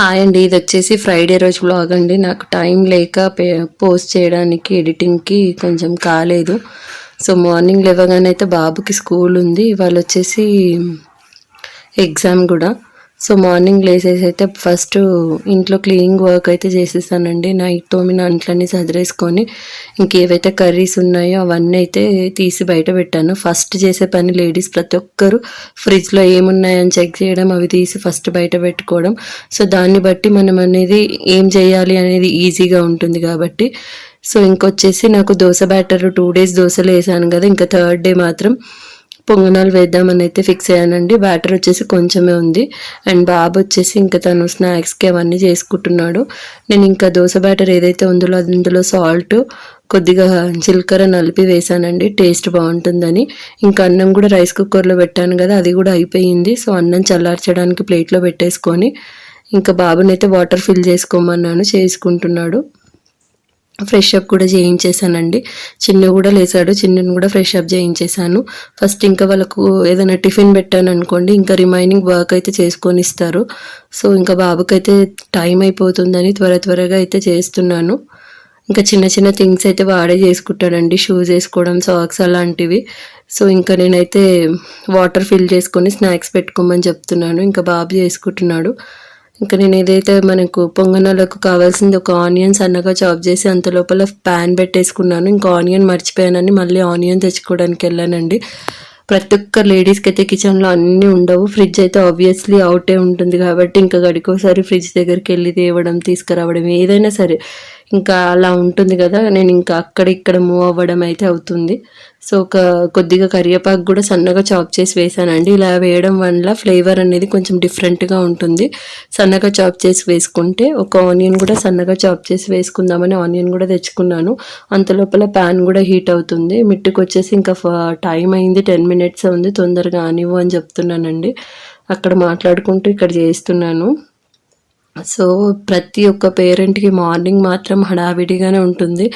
Hi అండి. ఇది వచ్చేసి ఫ్రైడే రోజు బ్లాగ్ అండి. నాకు టైం లేక పే- పోస్ట్ చేయడానికి ఎడిటింగ్కి కొంచెం కాలేదు. సో మార్నింగ్ లేవగానే అయితే బాబుకి స్కూల్ ఉంది. వాళ్ళు వచ్చేసి ఎగ్జామ్ కూడా. సో మార్నింగ్ లేసేసి అయితే ఫస్ట్ ఇంట్లో క్లీనింగ్ వర్క్ అయితే చేసేసానండి. నైట్ తోమిన అంట్లన్నీ సదిరేసుకొని ఇంకేవైతే కర్రీస్ ఉన్నాయో అవన్నీ అయితే తీసి బయట పెట్టాను. ఫస్ట్ చేసే పని లేడీస్ ప్రతి ఒక్కరు ఫ్రిడ్జ్లో ఏమున్నాయని చెక్ చేయడం అవి తీసి ఫస్ట్ బయట పెట్టుకోవడం. సో దాన్ని బట్టి మనం అనేది ఏం చేయాలి అనేది ఈజీగా ఉంటుంది కాబట్టి. సో ఇంకొచ్చేసి నాకు దోశ బ్యాటర్ టూ డేస్ దోశలు వేసాను కదా ఇంకా థర్డ్ డే మాత్రం పొంగనాలు వేద్దామని అయితే ఫిక్స్ అయ్యానండి. బ్యాటర్ వచ్చేసి కొంచెమే ఉంది. అండ్ బాబు వచ్చేసి ఇంకా తను స్నాక్స్కి అవన్నీ చేసుకుంటున్నాడు. నేను ఇంకా దోశ బ్యాటర్ ఏదైతే ఉందో అందులో సాల్ట్ కొద్దిగా జీలకర్ర నలిపి వేసానండి. టేస్ట్ బాగుంటుందని. ఇంకా అన్నం కూడా రైస్ కుక్కర్లో పెట్టాను కదా అది కూడా అయిపోయింది. సో అన్నం చల్లార్చడానికి ప్లేట్లో పెట్టేసుకొని ఇంకా బాబునైతే వాటర్ ఫిల్ చేసుకోమన్నాను చేసుకుంటున్నాడు. ఫ్రెష్ అప్ కూడా చేయించేసానండి చిన్న కూడా లేసాడు చిన్నను కూడా ఫ్రెష్ అప్ చేయించేశాను. ఫస్ట్ ఇంకా వాళ్ళకు ఏదైనా టిఫిన్ పెట్టాను అనుకోండి ఇంకా రిమైనింగ్ వర్క్ అయితే చేసుకొని ఇస్తారు. సో ఇంకా బాబుకైతే టైం అయిపోతుందని త్వర త్వరగా అయితే చేస్తున్నాను. ఇంకా చిన్న చిన్న థింగ్స్ అయితే వాడే చేసుకుంటాడండి. షూస్ వేసుకోవడం సాక్స్ అలాంటివి. సో ఇంకా నేనైతే వాటర్ ఫిల్ చేసుకొని స్నాక్స్ పెట్టుకోమని చెప్తున్నాను. ఇంకా బాబు చేసుకుంటున్నాడు. ఇంకా నేను ఏదైతే మనకు పొంగనాలకు కావాల్సింది ఒక ఆనియన్ సన్నగా చాప్ చేసి అంత లోపల ప్యాన్ పెట్టేసుకున్నాను. ఇంకా ఆనియన్ మర్చిపోయానని మళ్ళీ ఆనియన్ తెచ్చుకోవడానికి వెళ్ళానండి. ప్రతి ఒక్క లేడీస్కి అయితే కిచెన్లో అన్నీ ఉండవు. ఫ్రిడ్జ్ అయితే ఆబ్వియస్లీ అవుటే ఉంటుంది కాబట్టి ఇంకా గడికోసారి ఫ్రిడ్జ్ దగ్గరికి వెళ్ళి తేవడం తీసుకురావడం ఏదైనా సరే ఇంకా అలా ఉంటుంది కదా నేను ఇంకా అక్కడ ఇక్కడ మూవ్ అవ్వడం అయితే అవుతుంది. సో ఒక కొద్దిగా కరివేపాకు కూడా సన్నగా చాప్ చేసి వేసానండి. ఇలా వేయడం వల్ల ఫ్లేవర్ అనేది కొంచెం డిఫరెంట్గా ఉంటుంది. సన్నగా చాప్ చేసి వేసుకుంటే ఒక ఆనియన్ కూడా సన్నగా చాప్ చేసి వేసుకుందామని ఆనియన్ కూడా తెచ్చుకున్నాను. అంత లోపల ప్యాన్ కూడా హీట్ అవుతుంది. మిట్టుకు వచ్చేసి ఇంకా టైం అయింది. టెన్ మినిట్స్ ఉంది. తొందరగా అనివ్వు అని చెప్తున్నానండి. అక్కడ మాట్లాడుకుంటూ ఇక్కడ చేస్తున్నాను సో ప్రతి ఒక్క పేరెంట్కి మార్నింగ్ మాత్రం హడావిడిగానే ఉంటుంది.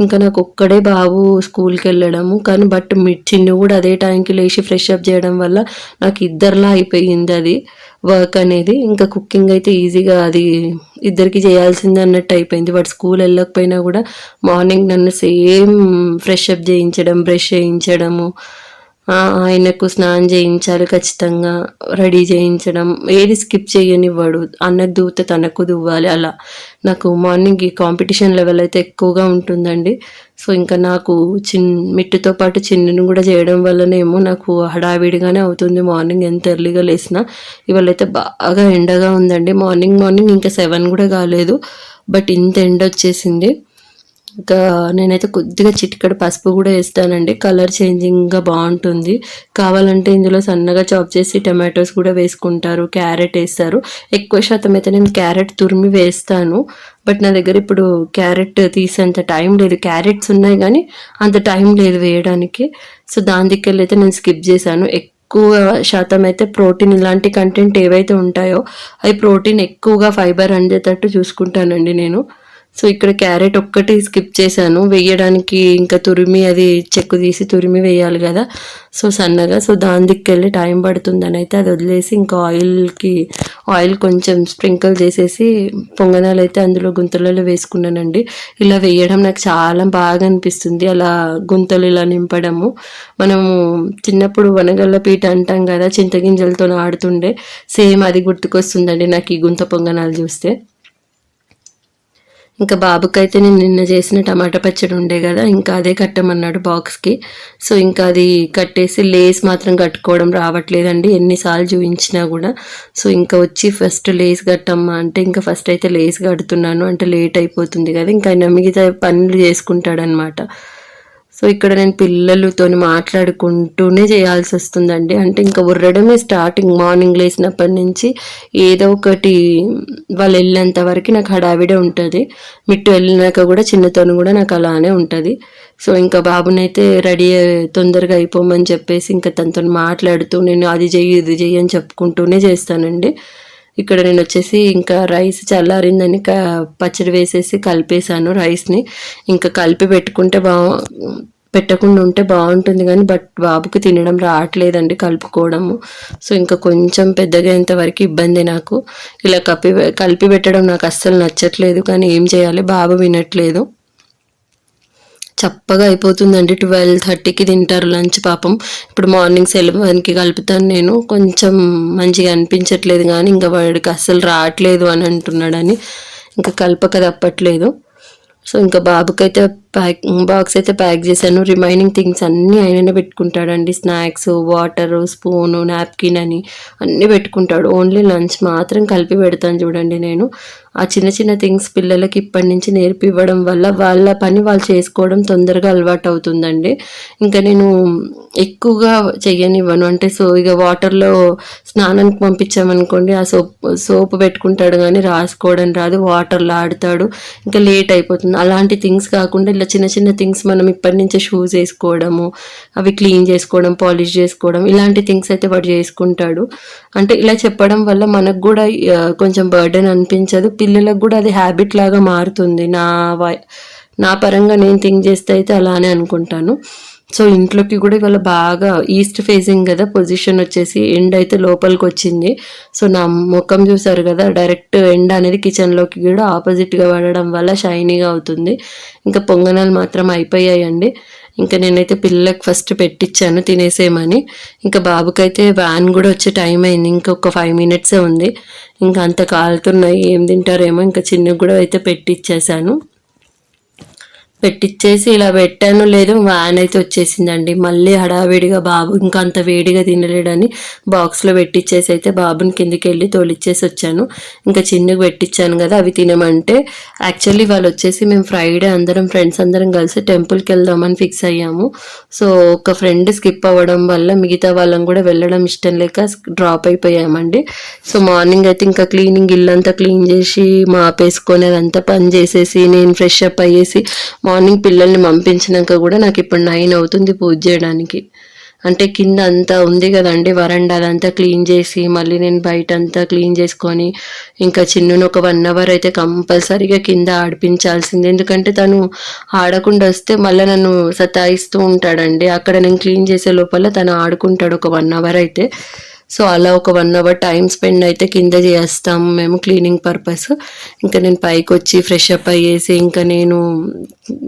ఇంకా నాకు ఒక్కడే బాబు స్కూల్కి వెళ్ళడము కానీ బట్ మీ చిన్ను కూడా అదే టైంకి లేచి ఫ్రెష్ అప్ చేయడం వల్ల నాకు ఇద్దరిలా అయిపోయింది అది వర్క్ అనేది. ఇంకా కుకింగ్ అయితే ఈజీగా అది ఇద్దరికి చేయాల్సింది అన్నట్టు అయిపోయింది. వాడు స్కూల్ వెళ్ళకపోయినా కూడా మార్నింగ్ నన్ను సేమ్ ఫ్రెష్ అప్ చేయించడం బ్రష్ చేయించడము ఆయనకు స్నానం చేయించాలి ఖచ్చితంగా రెడీ చేయించడం. ఏది స్కిప్ చేయనివ్వడు. అన్నకు దూత తనకు దువ్వాలి అలా. నాకు మార్నింగ్ ఈ కాంపిటీషన్ లెవెల్ అయితే ఎక్కువగా ఉంటుందండి. సో ఇంకా నాకు చిన్ మిట్టుతో పాటు చిన్నను కూడా చేయడం వల్లనేమో నాకు హడావిడిగానే అవుతుంది మార్నింగ్ ఎంత ఎర్లీగా లేసినా. ఇవాళ అయితే బాగా ఎండగా ఉందండి. మార్నింగ్ మార్నింగ్ ఇంకా సెవెన్ కూడా కాలేదు. బట్ ఇంత ఎండ వచ్చేసింది. ఇంకా నేనైతే కొద్దిగా చిటికడ పసుపు కూడా వేస్తానండి. కలర్ చేంజింగ్గా బాగుంటుంది. కావాలంటే ఇందులో సన్నగా చాప్ చేసి టమాటోస్ కూడా వేసుకుంటారు. క్యారెట్ వేస్తారు. ఎక్కువ శాతం అయితే నేను క్యారెట్ తురిమి వేస్తాను. బట్ నా దగ్గర ఇప్పుడు క్యారెట్ తీసేంత టైం లేదు. క్యారెట్స్ ఉన్నాయి కానీ అంత టైం లేదు వేయడానికి. సో దాని దగ్గర అయితే నేను స్కిప్ చేశాను. ఎక్కువ శాతం అయితే ప్రోటీన్ ఇలాంటి కంటెంట్ ఏవైతే ఉంటాయో అవి ప్రోటీన్ ఎక్కువగా ఫైబర్ అందేటట్టు చూసుకుంటానండి నేను. సో ఇక్కడ క్యారెట్ ఒక్కటి స్కిప్ చేశాను. వేయడానికి ఇంకా తురిమి అది చెక్కు తీసి తురిమి వేయాలి కదా. సో సన్నగా సో దాని దిక్కెళ్ళి టైం పడుతుందని అయితే అది వదిలేసి ఇంకా ఆయిల్కి ఆయిల్ కొంచెం స్ప్రింకిల్ చేసేసి పొంగనాలు అయితే అందులో గుంతలలో వేసుకున్నానండి. ఇలా వేయడం నాకు చాలా బాగా అనిపిస్తుంది. అలా గుంతలు ఇలా నింపడము. మనము చిన్నప్పుడు వనగల్ల పీట అంటాం కదా చింతగింజలతో ఆడుతుండే. సేమ్ అది గుర్తుకొస్తుందండి నాకు ఈ గుంత పొంగనాలు చూస్తే. ఇంకా బాబుకైతే నేను నిన్న చేసిన టమాటా పచ్చడి ఉండే కదా ఇంకా అదే కట్టమన్నాడు బాక్స్కి. సో ఇంకా అది కట్టేసి లేస్ మాత్రం కట్టుకోవడం రావట్లేదండి ఎన్నిసార్లు చూపించినా కూడా. సో ఇంకా వచ్చి ఫస్ట్ లేస్ కట్టమ్మా అంటే ఇంకా ఫస్ట్ అయితే లేస్ కడుతున్నాను అంటే లేట్ అయిపోతుంది కదా ఇంకా ఆయన మిగతా పనులు చేసుకుంటాడనమాట సో ఇక్కడ నేను పిల్లలతో మాట్లాడుకుంటూనే చేయాల్సి వస్తుందండి. అంటే ఇంకా ఉర్రడమే స్టార్టింగ్ మార్నింగ్ లేచినప్పటి నుంచి ఏదో ఒకటి వాళ్ళు వెళ్ళేంత వరకు నాకు హడావిడే ఉంటుంది. మిట్టు వెళ్ళినాక కూడా చిన్నతోని కూడా నాకు అలానే ఉంటుంది. సో ఇంకా బాబునైతే రెడీ తొందరగా అయిపోమని చెప్పేసి ఇంకా తనతో మాట్లాడుతూ నేను అది చెయ్యి ఇది చెయ్యి అని చెప్పుకుంటూనే చేస్తానండి. ఇక్కడ నేను వచ్చేసి ఇంకా రైస్ చల్లారిందని పచ్చడి వేసేసి కలిపేసాను రైస్ని. ఇంకా కలిపి పెట్టుకుంటే బా పెట్టకుండా ఉంటే బాగుంటుంది కానీ బట్ బాబుకి తినడం రావట్లేదండి కలుపుకోవడము. సో ఇంకా కొంచెం పెద్దగా వరకు ఇబ్బంది నాకు. ఇలా కప్పి కలిపి పెట్టడం నాకు అస్సలు నచ్చట్లేదు కానీ ఏం చేయాలి? బాబు వినట్లేదు. చప్పగా అయిపోతుందండి. ట్వెల్వ్ థర్టీకి తింటారు లంచ్ పాపం. ఇప్పుడు మార్నింగ్ సెవెన్కి కలుపుతాను నేను. కొంచెం మంచిగా అనిపించట్లేదు కానీ ఇంకా వాడికి అస్సలు రావట్లేదు అని అంటున్నాడని ఇంకా కలపక తప్పట్లేదు. సో ఇంకా బాబుకైతే ప్యాక్ బాక్స్ అయితే ప్యాక్ చేశాను. రిమైనింగ్ థింగ్స్ అన్నీ ఆయననే పెట్టుకుంటాడండి. స్నాక్స్ వాటర్ స్పూను నాప్కిన్ అని అన్నీ పెట్టుకుంటాడు. ఓన్లీ లంచ్ మాత్రం కలిపి పెడతాను చూడండి నేను. ఆ చిన్న చిన్న థింగ్స్ పిల్లలకి ఇప్పటి నుంచి నేర్పివ్వడం వల్ల వాళ్ళ పని వాళ్ళు చేసుకోవడం తొందరగా అలవాటు అవుతుందండి ఇంకా నేను ఎక్కువగా చెయ్యనివ్వను. అంటే సో ఇక వాటర్లో స్నానానికి పంపించామనుకోండి ఆ సోప్ సోప్ పెట్టుకుంటాడు కానీ రాసుకోవడం రాదు వాటర్లో ఆడతాడు ఇంకా లేట్ అయిపోతుంది. అలాంటి థింగ్స్ కాకుండా ఇలా చిన్న చిన్న థింగ్స్ మనం ఇప్పటి నుంచే షూస్ వేసుకోవడము అవి క్లీన్ చేసుకోవడం పాలిష్ చేసుకోవడం ఇలాంటి థింగ్స్ అయితే వాడు చేసుకుంటాడు. అంటే ఇలా చెప్పడం వల్ల మనకు కూడా కొంచెం బర్డెన్ అనిపించదు. పిల్లలకు కూడా అది హ్యాబిట్ లాగా మారుతుంది. నా వై- నా పరంగా నేను థింక్ చేస్తే అయితే అలానే అనుకుంటాను. సో ఇంట్లోకి కూడా ఇవాళ బాగా ఈస్ట్ ఫేసింగ్ కదా పొజిషన్ వచ్చేసి ఎండ్ అయితే లోపలికి వచ్చింది. సో నా ముఖం చూసారు కదా డైరెక్ట్ ఎండ్ అనేది కిచెన్లోకి కూడా ఆపోజిట్గా పడడం వల్ల షైనీగా అవుతుంది. ఇంకా పొంగనాలు మాత్రం అయిపోయాయండి. ఇంకా నేనైతే పిల్లకి ఫస్ట్ పెట్టించాను తినేసేయమని. ఇంకా బాబుకైతే వ్యాన్ కూడా వచ్చే టైం అయింది ఇంకొక ఫైవ్ మినిట్సే ఉంది. ఇంకా అంత కాలుతున్నాయి ఏం తింటారేమో ఇంకా చిన్నగా కూడా అయితే పెట్టిచ్చేసాను. పెట్టిచ్చేసి ఇలా పెట్టాను. లేదు వ్యాన్ అయితే వచ్చేసిందండి. మళ్ళీ హడావిడిగా బాబు ఇంకా అంత వేడిగా తినలేడని బాక్స్లో పెట్టిచ్చేసి అయితే బాబుని కిందికి వెళ్ళి తోలిచ్చేసి వచ్చాను. ఇంకా చిన్నగా పెట్టించాను కదా అవి తినమంటే. యాక్చువల్లీ వాళ్ళు వచ్చేసి మేము ఫ్రైడే అందరం ఫ్రెండ్స్ అందరం కలిసి టెంపుల్కి వెళ్దామని ఫిక్స్ అయ్యాము. సో ఒక ఫ్రెండ్ స్కిప్ అవ్వడం వల్ల మిగతా వాళ్ళం కూడా వెళ్ళడం ఇష్టం లేక డ్రాప్ అయిపోయామండి. సో మార్నింగ్ అయితే ఇంకా క్లీనింగ్ ఇల్లంతా క్లీన్ చేసి మాపేసుకొని అదంతా పని చేసేసి నేను ఫ్రెష్ అప్ అయ్యేసి మార్నింగ్ పిల్లల్ని పంపించినాక కూడా నాకు ఇప్పుడు నైన్ అవుతుంది పూజ చేయడానికి. అంటే కింద అంతా ఉంది కదండి వరండా అదంతా క్లీన్ చేసి మళ్ళీ నేను బయట అంతా క్లీన్ చేసుకొని ఇంకా చిన్నును ఒక వన్ అవర్ అయితే కంపల్సరీగా కింద ఆడిపించాల్సింది. ఎందుకంటే తను ఆడకుండా వస్తే మళ్ళీ నన్ను సతాయిస్తూ ఉంటాడండి. అక్కడ నేను క్లీన్ చేసే లోపల తను ఆడుకుంటాడు ఒక వన్ అవర్ అయితే. సో అలా ఒక వన్ అవర్ టైం స్పెండ్ అయితే కింద చేస్తాము మేము క్లీనింగ్ పర్పస్ ఇంకా నేను పైకి వచ్చి ఫ్రెష్ అప్ అయ్యేసి ఇంకా నేను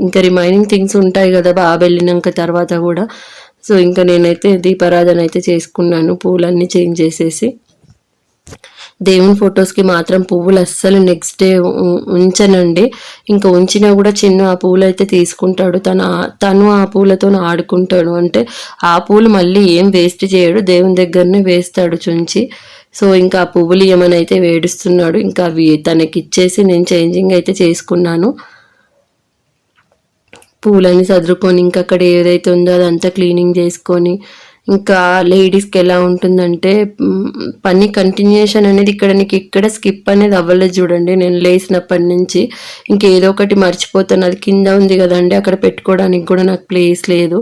ఇంకా రిమైనింగ్ థింగ్స్ ఉంటాయి కదా బాగా వెళ్ళినాక తర్వాత కూడా. సో ఇంకా నేనైతే దీపారాధన అయితే చేసుకున్నాను పూలన్నీ చేంజ్ చేసేసి. దేవుని ఫొటోస్కి మాత్రం పువ్వులు అస్సలు నెక్స్ట్ డే ఉంచనండి. ఇంకా ఉంచినా కూడా చిన్న ఆ పూలు అయితే తీసుకుంటాడు. తన తను ఆ పూలతో ఆడుకుంటాడు. అంటే ఆ పూలు మళ్ళీ ఏం వేస్ట్ చేయడు. దేవుని దగ్గరనే వేస్తాడు చుంచి. సో ఇంకా ఆ పువ్వులు ఏమని అయితే వేడుస్తున్నాడు. ఇంకా అవి తనకి ఇచ్చేసి నేను చేంజింగ్ అయితే చేసుకున్నాను. పూలని సదురుకొని ఇంకా అక్కడ ఏదైతే ఉందో అదంతా క్లీనింగ్ చేసుకొని ఇంకా లేడీస్కి ఎలా ఉంటుందంటే పని కంటిన్యూషన్ అనేది ఇక్కడ నీకు ఇక్కడ స్కిప్ అనేది అవ్వలేదు చూడండి. నేను లేచినప్పటి నుంచి ఇంకేదో ఒకటి మర్చిపోతాను. అది కింద ఉంది కదండి అక్కడ పెట్టుకోవడానికి కూడా నాకు ప్లేస్ లేదు.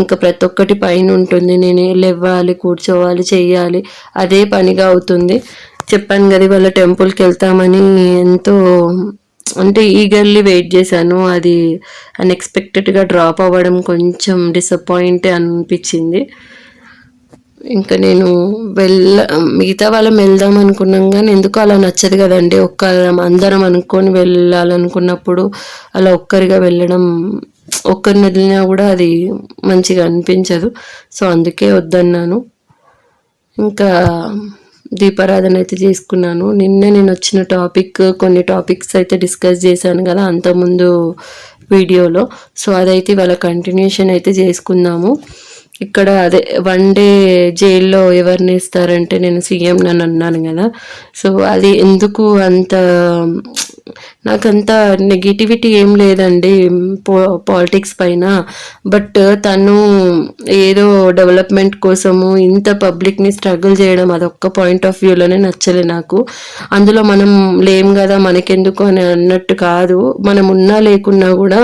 ఇంకా ప్రతి ఒక్కటి పైన ఉంటుంది. నేను లేవాలి కూర్చోవాలి చెయ్యాలి అదే పనిగా అవుతుంది. చెప్పాను కదా వాళ్ళ టెంపుల్కి వెళ్తామని ఎంతో అంటే ఈగర్లీ వెయిట్ చేశాను. అది అన్ఎక్స్పెక్టెడ్గా డ్రాప్ అవ్వడం కొంచెం డిసప్పాయింట్ అనిపించింది. ఇంకా నేను వెళ్ళ మిగతా వాళ్ళం వెళ్దాం అనుకున్నాం కానీ ఎందుకు అలా నచ్చదు కదండి. ఒక్క అందరం అనుకొని వెళ్ళాలనుకున్నప్పుడు అలా ఒక్కరిగా వెళ్ళడం ఒక్కరిని వెళ్ళినా కూడా అది మంచిగా అనిపించదు. సో అందుకే వద్దన్నాను. ఇంకా దీపారాధన అయితే చేసుకున్నాను. నిన్నే నేను వచ్చిన టాపిక్ కొన్ని టాపిక్స్ అయితే డిస్కస్ చేశాను కదా అంతకుముందు వీడియోలో. సో అదైతే ఇవాళ కంటిన్యూషన్ అయితే చేసుకుందాము. ఇక్కడ అదే వన్ డే జైల్లో ఎవరిని ఇస్తారంటే నేను సీఎం నన్ను అన్నాను కదా. సో అది ఎందుకు అంత నాకంత నెగిటివిటీ ఏం లేదండి పో పాలిటిక్స్ పైన. బట్ తను ఏదో డెవలప్మెంట్ కోసము ఇంత పబ్లిక్ని స్ట్రగుల్ చేయడం అదొక్క పాయింట్ ఆఫ్ వ్యూలోనే నచ్చలే నాకు. అందులో మనం లేం కదా మనకెందుకు అని అన్నట్టు కాదు. మనం ఉన్నా లేకున్నా కూడా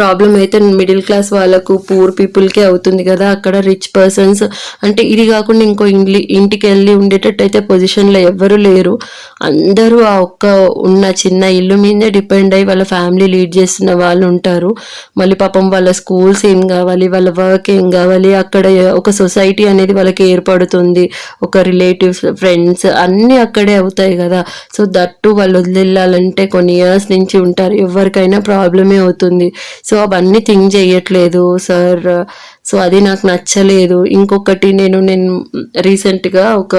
ప్రాబ్లం అయితే మిడిల్ క్లాస్ వాళ్ళకు పూర్ పీపుల్కే అవుతుంది కదా. అక్కడ రిచ్ పర్సన్స్ అంటే ఇది కాకుండా ఇంకో ఇంగ్లీ ఇంటికి వెళ్ళి ఉండేటట్టు అయితే పొజిషన్లో ఎవ్వరు లేరు. అందరూ ఆ ఒక్క ఉన్న చిన్న ఇల్లు మీదే డిపెండ్ అయ్యి వాళ్ళ ఫ్యామిలీ లీడ్ చేస్తున్న వాళ్ళు ఉంటారు. మళ్ళీ పాపం వాళ్ళ స్కూల్స్ ఏం కావాలి వాళ్ళ వర్క్ ఏం కావాలి అక్కడ ఒక సొసైటీ అనేది వాళ్ళకి ఏర్పడుతుంది. ఒక రిలేటివ్స్ ఫ్రెండ్స్ అన్నీ అక్కడే అవుతాయి కదా. సో దట్టు వాళ్ళు వదిలేళ్ళాలంటే కొన్ని ఇయర్స్ నుంచి ఉంటారు. ఎవరికైనా ప్రాబ్లమే అవుతుంది. సో అవన్నీ థింక్ చేయట్లేదు సార్. సో అది నాకు నచ్చలేదు. ఇంకొకటి నేను నేను రీసెంట్గా ఒక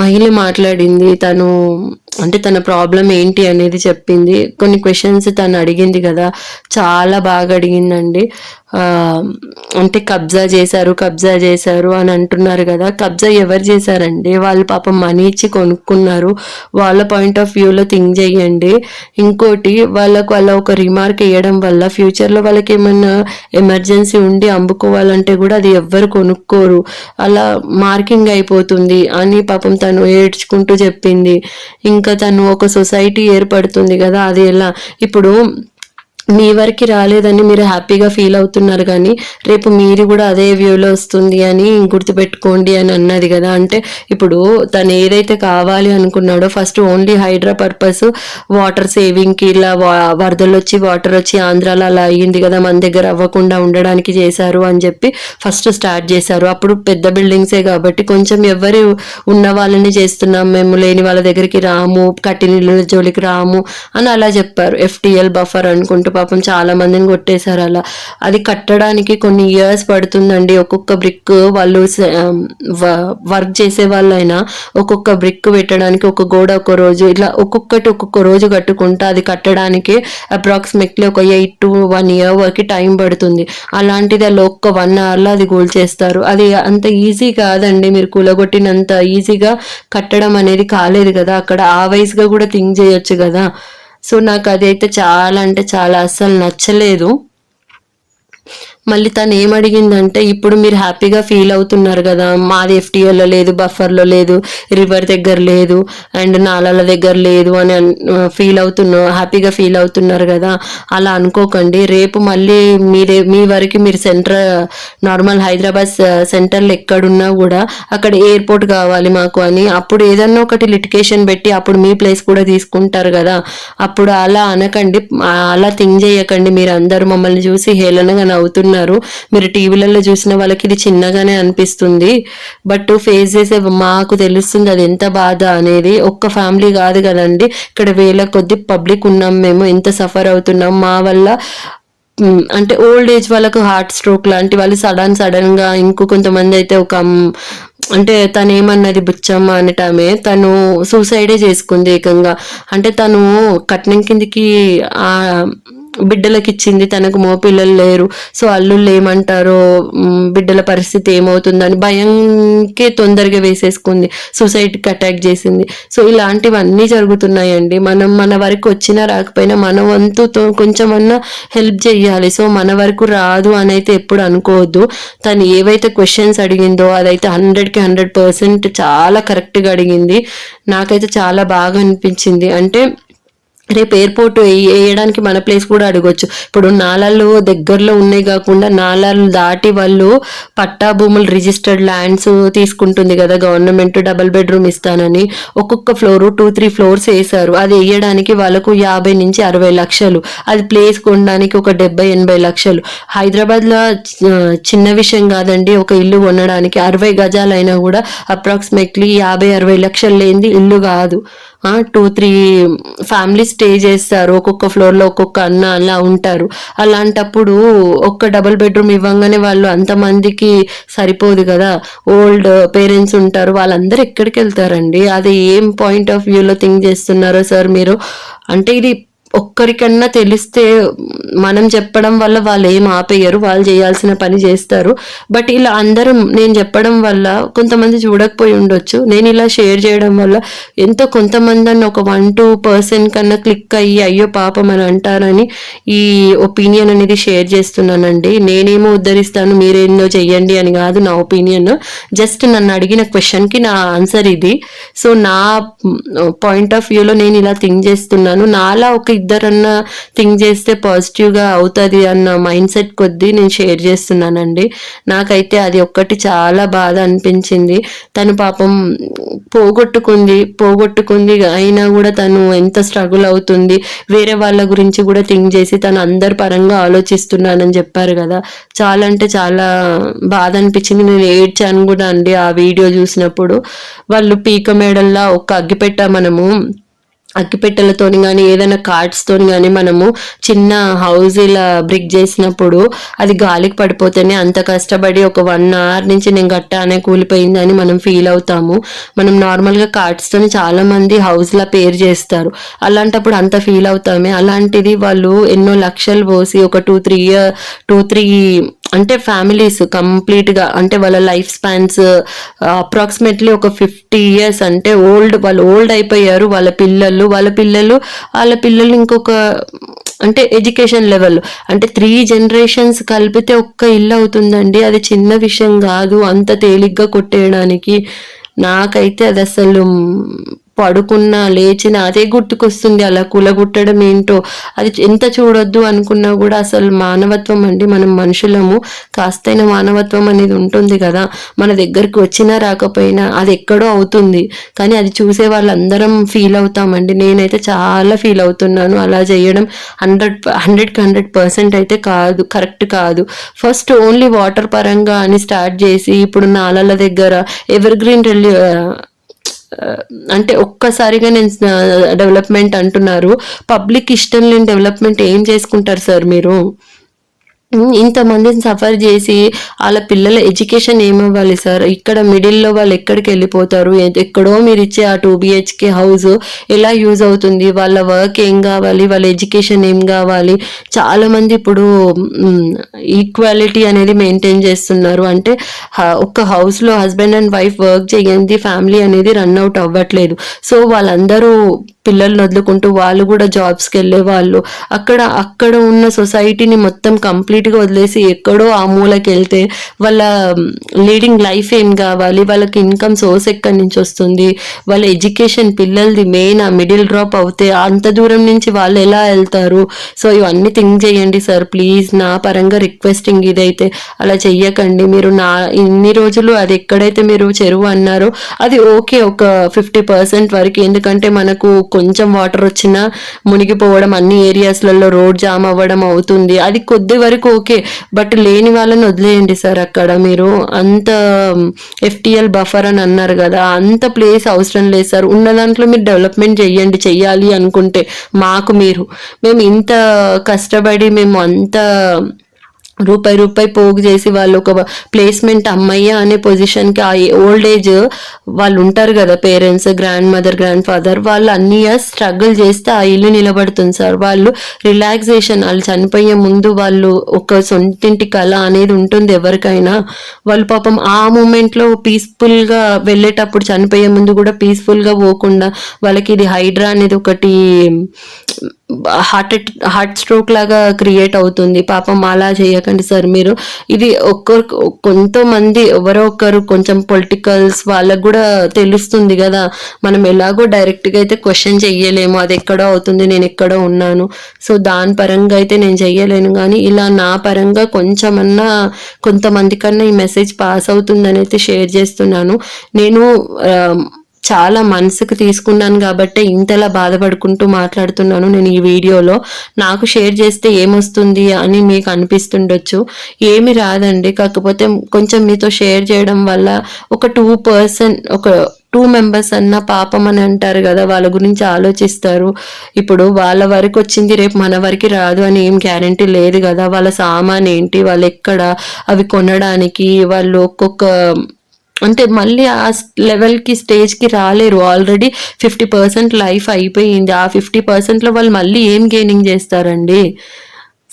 మహిళ మాట్లాడింది. తను అంటే తన ప్రాబ్లం ఏంటి అనేది చెప్పింది. కొన్ని క్వశ్చన్స్ తను అడిగింది కదా చాలా బాగా అడిగిందండి. అంటే కబ్జా చేశారు కబ్జా చేశారు అని అంటున్నారు కదా కబ్జా ఎవరు చేశారండి? వాళ్ళు పాపం మనీ ఇచ్చి కొనుక్కున్నారు. వాళ్ళ పాయింట్ ఆఫ్ వ్యూలో థింక్ చేయండి. ఇంకోటి వాళ్ళకు వాళ్ళ ఒక రిమార్క్ వేయడం వల్ల ఫ్యూచర్లో వాళ్ళకి ఏమన్నా ఎమర్జెన్సీ ఉండి అమ్ముకోవాలంటే కూడా అది ఎవ్వరు కొనుక్కోరు. అలా మార్కింగ్ అయిపోతుంది అని పాపం తను ఏడ్చుకుంటూ చెప్పింది. ఇంకా తను ఒక సొసైటీ ఏర్పడుతుంది కదా అది ఎలా? ఇప్పుడు మీ వరకు రాలేదని మీరు హ్యాపీగా ఫీల్ అవుతున్నారు కానీ రేపు మీరు కూడా అదే వ్యూలో వస్తుంది అని గుర్తుపెట్టుకోండి అని అన్నది కదా. అంటే ఇప్పుడు తను ఏదైతే కావాలి అనుకున్నాడో first only HYDRAA purpose water సేవింగ్కి ఇలా వా- వరదలు వచ్చి వాటర్ వచ్చి ఆంధ్రాలో అలా అయ్యింది కదా మన దగ్గర అవ్వకుండా ఉండడానికి చేశారు అని చెప్పి ఫస్ట్ స్టార్ట్ చేశారు. అప్పుడు పెద్ద బిల్డింగ్సే కాబట్టి కొంచెం ఎవరు ఉన్న వాళ్ళని చేస్తున్నాం మేము లేని వాళ్ళ దగ్గరికి రాము కట్టినీళ్ళ జోలికి రాము అని అలా చెప్పారు. ఎఫ్టిఎల్ బఫర్ అనుకుంటూ పాపం చాలా మందిని కొట్టేశారు అలా. అది కట్టడానికి కొన్ని ఇయర్స్ పడుతుందండి. ఒక్కొక్క బ్రిక్ వాళ్ళు వర్క్ చేసే వాళ్ళైనా ఒక్కొక్క బ్రిక్ పెట్టడానికి ఒక గోడ ఒక రోజు ఇట్లా ఒక్కొక్కటి ఒక్కొక్క రోజు కట్టుకుంటా అది కట్టడానికి అప్రాక్సిమేట్లీ ఒక ఎయిట్ టు వన్ ఇయర్ వరకు టైం పడుతుంది. అలాంటిది అలా ఒక్క వన్ అవర్లో అది గోల్ చేస్తారు. అది అంత ఈజీ కాదండి. మీరు కూలగొట్టినంత ఈజీగా కట్టడం అనేది కాలేదు కదా. అక్కడ ఆ వయసుగా కూడా థింక్ చేయొచ్చు కదా. సో నాకు అదైతే చాలా అంటే చాలా అస్సలు నచ్చలేదు. మళ్ళీ తను ఏం అడిగిందంటే ఇప్పుడు మీరు హ్యాపీగా ఫీల్ అవుతున్నారు కదా మాది ఎఫ్టీఎల్లో లేదు బఫర్లో లేదు రివర్ దగ్గర లేదు అండ్ నాలాల దగ్గర లేదు అని ఫీల్ అవుతున్నా హ్యాపీగా ఫీల్ అవుతున్నారు కదా అలా అనుకోకండి. రేపు మళ్ళీ మీరే మీ వరకు మీరు సెంటర్ నార్మల్ హైదరాబాద్ సెంటర్లో ఎక్కడున్నా కూడా అక్కడ ఎయిర్పోర్ట్ కావాలి మాకు అని అప్పుడు ఏదన్నా ఒకటి లిటికేషన్ పెట్టి అప్పుడు మీ ప్లేస్ కూడా తీసుకుంటారు కదా అప్పుడు అలా అనకండి అలా థింక్ చేయకండి. మీరు అందరూ మమ్మల్ని చూసి హేళనగా నవ్వుతున్నారు. మీరు టీవీలలో చూసిన వాళ్ళకి ఇది చిన్నగానే అనిపిస్తుంది. బట్ ఫేస్ చేసే మాకు తెలుస్తుంది అది ఎంత బాధ అనేది ఒక్క ఫ్యామిలీ కాదు కదండి. ఇక్కడ వేల కొద్ది పబ్లిక్ ఉన్నాం మేము ఎంత సఫర్ అవుతున్నాం. మా వల్ల అంటే ఓల్డ్ ఏజ్ వాళ్ళకు హార్ట్ స్ట్రోక్ లాంటి వాళ్ళు సడన్ సడన్గా ఇంకో కొంతమంది అయితే ఒక అంటే తను ఏమన్నది బుచ్చమ్మ అనటమే తను సూసైడే చేసుకుంది ఏకంగా. అంటే తను కట్నం కిందికి బిడ్డలకి ఇచ్చింది తనకు మోపిల్లలు లేరు సో అల్లుళ్ళు ఏమంటారో బిడ్డల పరిస్థితి ఏమవుతుందని భయంకే తొందరగా వేసేసుకుంది సూసైడ్కి అటాక్ చేసింది. సో ఇలాంటివన్నీ జరుగుతున్నాయండి. మనం మన వరకు వచ్చినా రాకపోయినా మన వంతుతో కొంచెమన్నా హెల్ప్ చేయాలి. సో మన వరకు రాదు అని అయితే ఎప్పుడు అనుకోవద్దు. తను ఏవైతే క్వశ్చన్స్ అడిగిందో అదైతే హండ్రెడ్కి హండ్రెడ్ పర్సెంట్ చాలా కరెక్ట్గా అడిగింది. నాకైతే చాలా బాగా అనిపించింది. అంటే రేపు ఎయిర్పోర్ట్ వేయడానికి మన ప్లేస్ కూడా అడగొచ్చు. ఇప్పుడు నాలాలు దగ్గరలో ఉన్నాయి కాకుండా నాలాలు దాటి వాళ్ళు పట్టా భూములు రిజిస్టర్డ్ ల్యాండ్స్ తీసుకుంటుంది కదా గవర్నమెంట్ డబల్ బెడ్రూమ్ ఇస్తానని. ఒక్కొక్క ఫ్లోర్ టూ త్రీ ఫ్లోర్స్ వేశారు. అది వేయడానికి వాళ్ళకు యాభై నుంచి అరవై లక్షలు. అది ప్లేస్ కొనడానికి ఒక డెబ్బై ఎనభై లక్షలు. హైదరాబాద్లో చిన్న విషయం కాదండి ఒక ఇల్లు కొనడానికి అరవై గజాలైనా కూడా అప్రాక్సిమేట్లీ యాభై అరవై లక్షలు లేనిది ఇల్లు కాదు. టూ త్రీ ఫ్యామిలీస్ స్టే చేస్తారు. ఒక్కొక్క ఫ్లోర్లో ఒక్కొక్క అన్న అలా ఉంటారు. అలాంటప్పుడు ఒక్క డబుల్ బెడ్రూమ్ ఇవ్వంగానే వాళ్ళు అంతమందికి సరిపోదు కదా. ఓల్డ్ పేరెంట్స్ ఉంటారు. వాళ్ళందరూ ఎక్కడికి వెళ్తారండి? అది ఏం పాయింట్ ఆఫ్ వ్యూలో థింక్ చేస్తున్నారో సార్ మీరు? అంటే ఇది ఒక్కరికన్నా తెలిస్తే మనం చెప్పడం వల్ల వాళ్ళు ఏం ఆపేయరు వాళ్ళు చేయాల్సిన పని చేస్తారు. బట్ ఇలా అందరం నేను చెప్పడం వల్ల కొంతమంది చూడకపోయి ఉండొచ్చు. నేను ఇలా షేర్ చేయడం వల్ల ఎంతో కొంతమంది అన్న ఒక వన్ టూ పర్సెంట్ కన్నా క్లిక్ అయ్యి అయ్యో పాపం అని అంటారని ఈ ఒపీనియన్ అనేది షేర్ చేస్తున్నానండి. నేనేమో ఉద్ధరిస్తాను మీరేందో చెయ్యండి అని కాదు నా ఒపీనియన్ జస్ట్ నన్ను అడిగిన క్వశ్చన్కి నా ఆన్సర్ ఇది. సో నా పాయింట్ ఆఫ్ వ్యూలో నేను ఇలా థింక్ చేస్తున్నాను. నాలా ఒక ఇద్దరన్నా థింక్ చేస్తే పాజిటివ్గా అవుతుంది అన్న మైండ్ సెట్ కొద్దీ నేను షేర్ చేస్తున్నానండి. నాకైతే అది ఒక్కటి చాలా బాధ అనిపించింది. తను పాపం పోగొట్టుకుంది పోగొట్టుకుంది అయినా కూడా తను ఎంత స్ట్రగుల్ అవుతుంది వేరే వాళ్ళ గురించి కూడా థింక్ చేసి తను అందరి పరంగా ఆలోచిస్తున్నానని చెప్పారు కదా. చాలా అంటే చాలా బాధ అనిపించింది. నేను ఏడ్చాను కూడా అండి ఆ వీడియో చూసినప్పుడు. వాళ్ళు పీక మేడల్లా ఒక అగ్గిపెట్ట మనము అగ్గిపెట్టెలతోని కానీ ఏదైనా కార్డ్స్తోని కానీ మనము చిన్న హౌస్ ఇలా బ్రిక్ చేసినప్పుడు అది గాలికి పడిపోతేనే అంత కష్టపడి ఒక వన్ అవర్ నుంచి నేను గట్టానే కూలిపోయింది అని మనం ఫీల్ అవుతాము. మనం నార్మల్గా కార్డ్స్తోని చాలామంది హౌస్లా పేరు చేస్తారు. అలాంటప్పుడు అంత ఫీల్ అవుతామే. అలాంటిది వాళ్ళు ఎన్నో లక్షలు పోసి ఒక two three year two three అంటే ఫ్యామిలీస్ కంప్లీట్గా అంటే వాళ్ళ లైఫ్ స్పాన్స్ అప్రాక్సిమేట్లీ ఒక ఫిఫ్టీ ఇయర్స్ అంటే ఓల్డ్ వాళ్ళు ఓల్డ్ అయిపోయారు వాళ్ళ పిల్లలు వాళ్ళ పిల్లలు వాళ్ళ పిల్లలు ఇంకొక అంటే ఎడ్యుకేషన్ లెవెల్. అంటే త్రీ జనరేషన్స్ కలిపితే ఒక్క ఇల్లు అవుతుందండి. అది చిన్న విషయం కాదు. అంత తేలిగ్గా కొట్టేయడానికి నాకైతే అది అసలు పడుకున్న లేచిన అదే గుర్తుకొస్తుంది అలా కులగుట్టడం ఏంటో. అది ఎంత చూడొద్దు అనుకున్నా కూడా అసలు మానవత్వం అండి మనం మనుషులము. కాస్తైన మానవత్వం అనేది ఉంటుంది కదా. మన దగ్గరికి వచ్చినా రాకపోయినా అది ఎక్కడో అవుతుంది. కానీ అది చూసే వాళ్ళందరం ఫీల్ అవుతామండి. నేనైతే చాలా ఫీల్ అవుతున్నాను అలా చేయడం. హండ్రెడ్ హండ్రెడ్కి హండ్రెడ్ పర్సెంట్ అయితే కాదు కరెక్ట్ కాదు. ఫస్ట్ ఓన్లీ వాటర్ పరంగా అని స్టార్ట్ చేసి ఇప్పుడు నాలల దగ్గర ఎవర్ గ్రీన్ రెల్లి అంటే ఒక్కసారిగా నేను డెవలప్మెంట్ అంటున్నారు. పబ్లిక్ ఇష్టం లేని డెవలప్మెంట్ ఏం చేసుకుంటారు సార్ మీరు? ఇంతమందిని సఫర్ చేసి వాళ్ళ పిల్లల ఎడ్యుకేషన్ ఏమవ్వాలి సార్? ఇక్కడ మిడిల్లో వాళ్ళు ఎక్కడికి వెళ్ళిపోతారు? ఎక్కడో మీరు ఇచ్చే ఆ టూ బిహెచ్కే హౌస్ ఎలా యూజ్ అవుతుంది? వాళ్ళ వర్క్ ఏం కావాలి? వాళ్ళ ఎడ్యుకేషన్ ఏం కావాలి? చాలామంది ఇప్పుడు ఈక్వాలిటీ అనేది మెయింటైన్ చేస్తున్నారు. అంటే ఒక హౌస్లో హస్బెండ్ అండ్ వైఫ్ వర్క్ చేయండి ఫ్యామిలీ అనేది రన్ అవుట్ అవ్వట్లేదు. సో వాళ్ళందరూ పిల్లల్ని వదులుకుంటూ వాళ్ళు కూడా జాబ్స్కి వెళ్ళే వాళ్ళు. అక్కడ అక్కడ ఉన్న సొసైటీని మొత్తం కంప్లీట్గా వదిలేసి ఎక్కడో ఆ మూలకి వెళ్తే వాళ్ళ లీడింగ్ లైఫ్ ఏం కావాలి? వాళ్ళకి ఇన్కమ్ సోర్స్ ఎక్కడి నుంచి వస్తుంది? వాళ్ళ ఎడ్యుకేషన్ పిల్లలది మెయిన్ ఆ మిడిల్ డ్రాప్ అవుతే అంత దూరం నుంచి వాళ్ళు ఎలా వెళ్తారు? సో ఇవన్నీ థింక్ చేయండి సార్ ప్లీజ్ నా పరంగా రిక్వెస్టింగ్ ఇదైతే అలా చెయ్యకండి. మీరు నా ఇన్ని రోజులు అది ఎక్కడైతే మీరు చెరువు అన్నారో అది ఓకే ఒక ఫిఫ్టీ పర్సెంట్ వరకు. ఎందుకంటే మనకు కొంచెం వాటర్ వచ్చినా మునిగిపోవడం అన్ని ఏరియాస్లలో రోడ్ జామ్ అవ్వడం అవుతుంది. అది కొద్ది వరకు ఓకే బట్ లేని వాళ్ళని వదిలేయండి సార్ అక్కడ. మీరు అంత ఎఫ్టిఎల్ బఫర్ అని అన్నారు కదా అంత ప్లేస్ అవసరం లేదు సార్ ఉన్న దాంట్లో మీరు డెవలప్మెంట్ చెయ్యండి చెయ్యాలి అనుకుంటే మాకు మీరు. మేము ఇంత కష్టపడి మేము అంత రూపాయి రూపాయి పోగు చేసి వాళ్ళు ఒక ప్లేస్మెంట్ అమ్మయ్య అనే పొజిషన్కి ఆ ఓల్డ్ ఏజ్ వాళ్ళు ఉంటారు కదా parents grandmother grandfather వాళ్ళు అన్ని ఇయర్స్ స్ట్రగుల్ చేస్తే ఆ ఇల్లు నిలబడుతుంది సార్. వాళ్ళు రిలాక్సేషన్ వాళ్ళు చనిపోయే ముందు వాళ్ళు ఒక సొంతింటి కళ అనేది ఉంటుంది ఎవరికైనా. వాళ్ళు పాపం ఆ మూమెంట్లో పీస్ఫుల్గా వెళ్ళేటప్పుడు చనిపోయే ముందు కూడా పీస్ఫుల్గా పోకుండా వాళ్ళకి ఇది హైడ్రా అనేది ఒకటి హార్ట్ హార్ట్ స్ట్రోక్ లాగా క్రియేట్ అవుతుంది. పాపం అలా చేయకండి సార్ మీరు ఇది ఒక్కరు కొంతమంది ఎవరో ఒకరు కొంచెం పొలిటికల్స్ వాళ్ళకు కూడా తెలుస్తుంది కదా. మనం ఎలాగో డైరెక్ట్గా అయితే క్వశ్చన్ చెయ్యలేము అది ఎక్కడో అవుతుంది నేను ఎక్కడో ఉన్నాను. సో దాని పరంగా అయితే నేను చెయ్యలేను కానీ ఇలా నా పరంగా కొంచెమన్నా కొంతమంది కన్నా ఈ మెసేజ్ పాస్ అవుతుందని అయితే షేర్ చేస్తున్నాను. నేను చాలా మనసుకు తీసుకున్నాను కాబట్టి ఇంతలా బాధపడుకుంటూ మాట్లాడుతున్నాను నేను ఈ వీడియోలో. నాకు షేర్ చేస్తే ఏమొస్తుంది అని మీకు అనిపిస్తుండొచ్చు. ఏమి రాదండి. కాకపోతే కొంచెం మీతో షేర్ చేయడం వల్ల ఒక టూ పర్సన్ ఒక టూ మెంబర్స్ అన్న పాపం అని అంటారు కదా వాళ్ళ గురించి ఆలోచిస్తారు. ఇప్పుడు వాళ్ళ వరకు వచ్చింది రేపు మన వరకు రాదు అని ఏం గ్యారంటీ లేదు కదా. వాళ్ళ సామాన్ ఏంటి వాళ్ళు ఎక్కడ అవి కొనడానికి వాళ్ళు ఒక్కొక్క అంటే మళ్ళీ ఆ లెవెల్కి స్టేజ్కి రాలేరు. ఆల్రెడీ ఫిఫ్టీ పర్సెంట్ లైఫ్ అయిపోయింది. ఆ ఫిఫ్టీ పర్సెంట్లో వాళ్ళు మళ్ళీ ఏం గెయినింగ్ చేస్తారండి?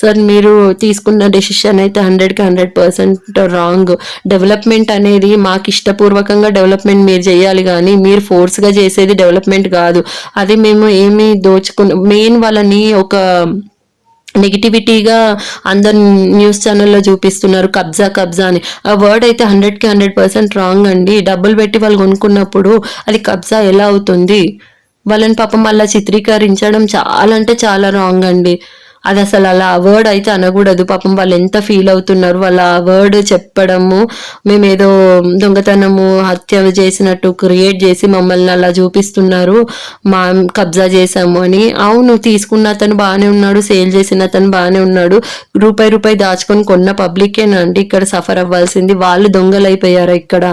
సార్ మీరు తీసుకున్న డెసిషన్ అయితే హండ్రెడ్కి హండ్రెడ్ పర్సెంట్ రాంగ్. డెవలప్మెంట్ అనేది మాకు ఇష్టపూర్వకంగా డెవలప్మెంట్ మీరు చేయాలి కానీ మీరు ఫోర్స్గా చేసేది డెవలప్మెంట్ కాదు. అది మేము ఏమి దోచుకున్న మెయిన్ వాళ్ళని ఒక నెగిటివిటీగా అందరు న్యూస్ ఛానల్లో చూపిస్తున్నారు కబ్జా కబ్జా అని. ఆ వర్డ్ అయితే హండ్రెడ్కి హండ్రెడ్ పర్సెంట్ రాంగ్ అండి. డబ్బులు పెట్టి వాళ్ళు కొనుక్కున్నప్పుడు అది కబ్జా ఎలా అవుతుంది? వాళ్ళని పాపం అలా చిత్రీకరించడం చాలా అంటే చాలా రాంగ్ అండి. అది అసలు అలా వర్డ్ అయితే అనకూడదు. పాపం వాళ్ళు ఎంత ఫీల్ అవుతున్నారు వాళ్ళ వర్డ్ చెప్పడము మేమేదో దొంగతనము హత్య చేసినట్టు క్రియేట్ చేసి మమ్మల్ని అలా చూపిస్తున్నారు. మా కబ్జా చేసాము అని. అవును తీసుకున్న అతను బాగానే ఉన్నాడు సేల్ చేసిన అతను బాగానే ఉన్నాడు. రూపాయి రూపాయి దాచుకొని కొన్న పబ్లికేనండి ఇక్కడ సఫర్ అవ్వాల్సింది. వాళ్ళు దొంగలు అయిపోయారు ఇక్కడ?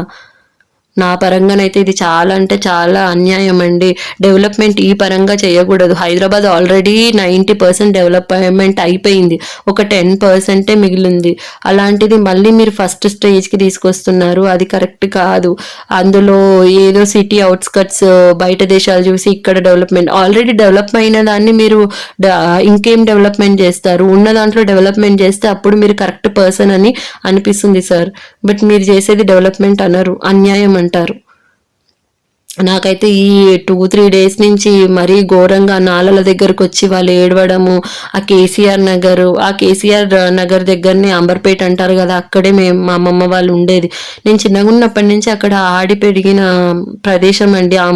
నా పరంగానైతే ఇది చాలా అంటే చాలా అన్యాయం అండి డెవలప్మెంట్ ఈ పరంగా చేయకూడదు. Hyderabad already ninety percent development అయిపోయింది. ఒక టెన్ పర్సెంటే మిగిలింది. అలాంటిది మళ్ళీ మీరు ఫస్ట్ స్టేజ్కి తీసుకొస్తున్నారు. అది కరెక్ట్ కాదు. అందులో ఏదో సిటీ అవుట్స్కట్స్ బయట దేశాలు చూసి ఇక్కడ డెవలప్మెంట్ ఆల్రెడీ డెవలప్ అయిన దాన్ని మీరు డ- ఇంకేం డెవలప్మెంట్ చేస్తారు? ఉన్న దాంట్లో డెవలప్మెంట్ చేస్తే అప్పుడు మీరు కరెక్ట్ పర్సన్ అని అనిపిస్తుంది సార్. బట్ మీరు చేసేది డెవలప్మెంట్ అనరు. అన్యాయం అంటారు. నాకైతే ఈ టూ త్రీ డేస్ నుంచి మరీ ఘోరంగా నాలల దగ్గరకు వచ్చి వాళ్ళు ఏడవడము ఆ కేసీఆర్ నగర్ ఆ కేసీఆర్ నగర్ దగ్గరనే అంబర్పేట అంటారు కదా అక్కడే మేము మా అమ్మమ్మ వాళ్ళు ఉండేది. నేను చిన్నగా ఉన్నప్పటి నుంచి అక్కడ ఆడి పెరిగిన ప్రదేశం అండి ఆ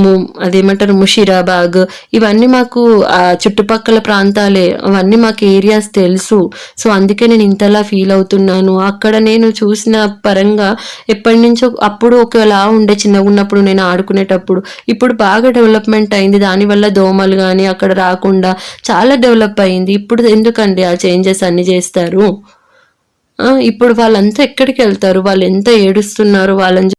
ము అదేమంటారు ముషీరాబాగ్. ఇవన్నీ మాకు ఆ చుట్టుపక్కల ప్రాంతాలే అవన్నీ మాకు ఏరియాస్ తెలుసు. సో అందుకే నేను ఇంతలా ఫీల్ అవుతున్నాను. అక్కడ నేను చూసిన పరంగా ఎప్పటి నుంచో అప్పుడు ఒకలా ఉండే చిన్నగా ఉన్నప్పుడు నేను ఆడుకునేటప్పుడు. ఇప్పుడు బాగా డెవలప్మెంట్ అయింది. దానివల్ల దోమలు కానీ అక్కడ రాకుండా చాలా డెవలప్ అయింది. ఇప్పుడు ఎందుకండి ఆ చేంజెస్ అన్ని చేస్తారు? ఆ, ఇప్పుడు వాళ్ళంతా ఎక్కడికి వెళ్తారు? వాళ్ళు ఎంత ఏడుస్తున్నారు? వాళ్ళని